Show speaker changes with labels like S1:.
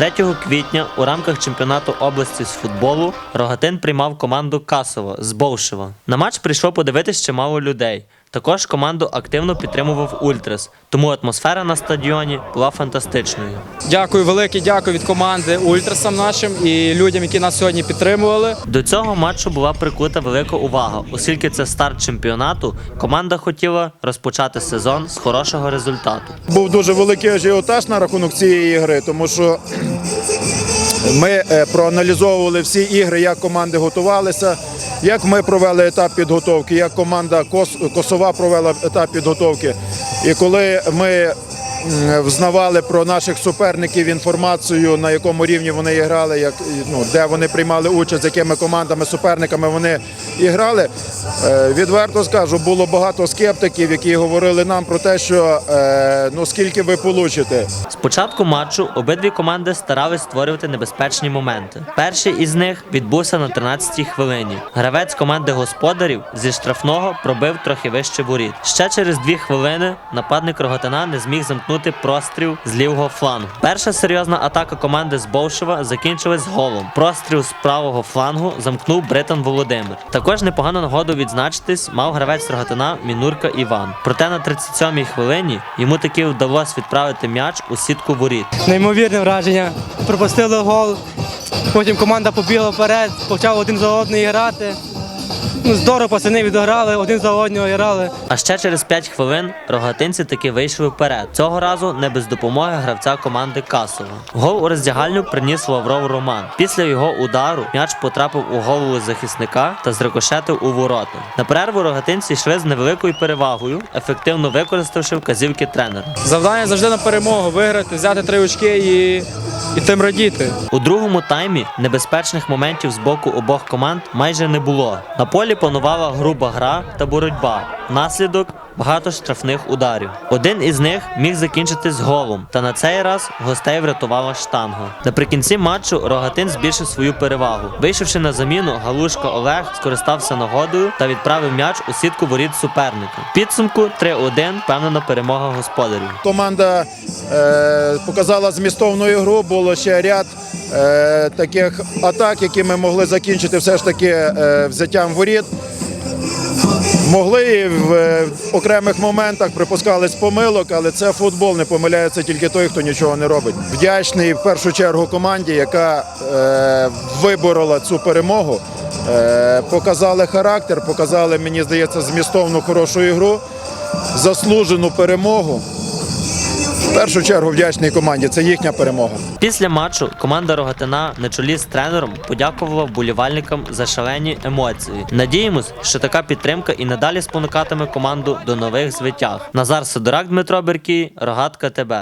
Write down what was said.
S1: 3 квітня у рамках чемпіонату області з футболу Рогатин приймав команду Касово з Болшева. На матч прийшло подивитись чимало людей. Також команду активно підтримував Ультрас, тому атмосфера на стадіоні була фантастичною.
S2: Дякую, велике дякую від команди Ультрасам нашим і людям, які нас сьогодні підтримували.
S1: До цього матчу була прикута велика увага, оскільки це старт чемпіонату. Команда хотіла розпочати сезон з хорошого результату.
S3: Був дуже великий ажіотаж на рахунок цієї ігри, тому що ми е, проаналізовували всі ігри, як команди готувалися, як ми провели етап підготовки, як команда Косова провела етап підготовки. І коли ми взнавали про наших суперників інформацію, на якому рівні вони грали, як ну, де вони приймали участь, з якими командами, суперниками вони і грали. Е, Відверто скажу, було багато скептиків, які говорили нам про те, що е, ну скільки ви получите.
S1: З початку матчу обидві команди старались створювати небезпечні моменти. Перший із них відбувся на 13-й хвилині. Гравець команди господарів зі штрафного пробив трохи вище воріт. Ще через дві хвилини нападник Рогатина не зміг замкнути простріл з лівого флангу. Перша серйозна атака команди з Бовшева закінчилась голом. Простріл з правого флангу замкнув Британ Володимир. Також непогану нагоду відзначитись мав гравець Рогатина Мінурка Іван. Проте на 37-й хвилині йому таки вдалося відправити м'яч у сітку воріт.
S4: Неймовірне враження. Пропустили гол. Потім команда побігла вперед, почав один за одним грати. Ну, здорово пацани відіграли, один за одного грали.
S1: А ще через 5 хвилин рогатинці таки вийшли вперед. Цього разу не без допомоги гравця команди Касова. Гол у роздягальню приніс Лавров Роман. Після його удару м'яч потрапив у голову захисника та зрикошетив у ворота. На перерву рогатинці йшли з невеликою перевагою, ефективно використавши вказівки тренера.
S2: Завдання завжди на перемогу виграти, взяти три очки і, і тим радіти.
S1: У другому таймі небезпечних моментів з боку обох команд майже не було. На полі панувала груба гра та боротьба. Наслідок багато штрафних ударів. Один із них міг закінчитись голом, та на цей раз гостей врятувала штанга. Наприкінці матчу Рогатин збільшив свою перевагу. Вийшовши на заміну, Галушка Олег скористався нагодою та відправив м'яч у сітку воріт суперника. Підсумку 3-1 впевнена перемога господарів.
S3: Команда е, показала змістовну ігру, було ще ряд е, таких атак, які ми могли закінчити все ж таки е, взяттям воріт. Могли і в е, окремих моментах припускались помилок, але це футбол, не помиляється тільки той, хто нічого не робить. Вдячний в першу чергу команді, яка е, виборола цю перемогу. Е, показали характер, показали, мені здається, змістовну хорошу ігру, заслужену перемогу. В першу чергу вдячний команді. Це їхня перемога.
S1: Після матчу команда Рогатина на чолі з тренером подякувала вболівальникам за шалені емоції. Надіємось, що така підтримка і надалі спонукатиме команду до нових звитяг. Назар Сидорак, Дмитро Беркій, Рогатка ТБ.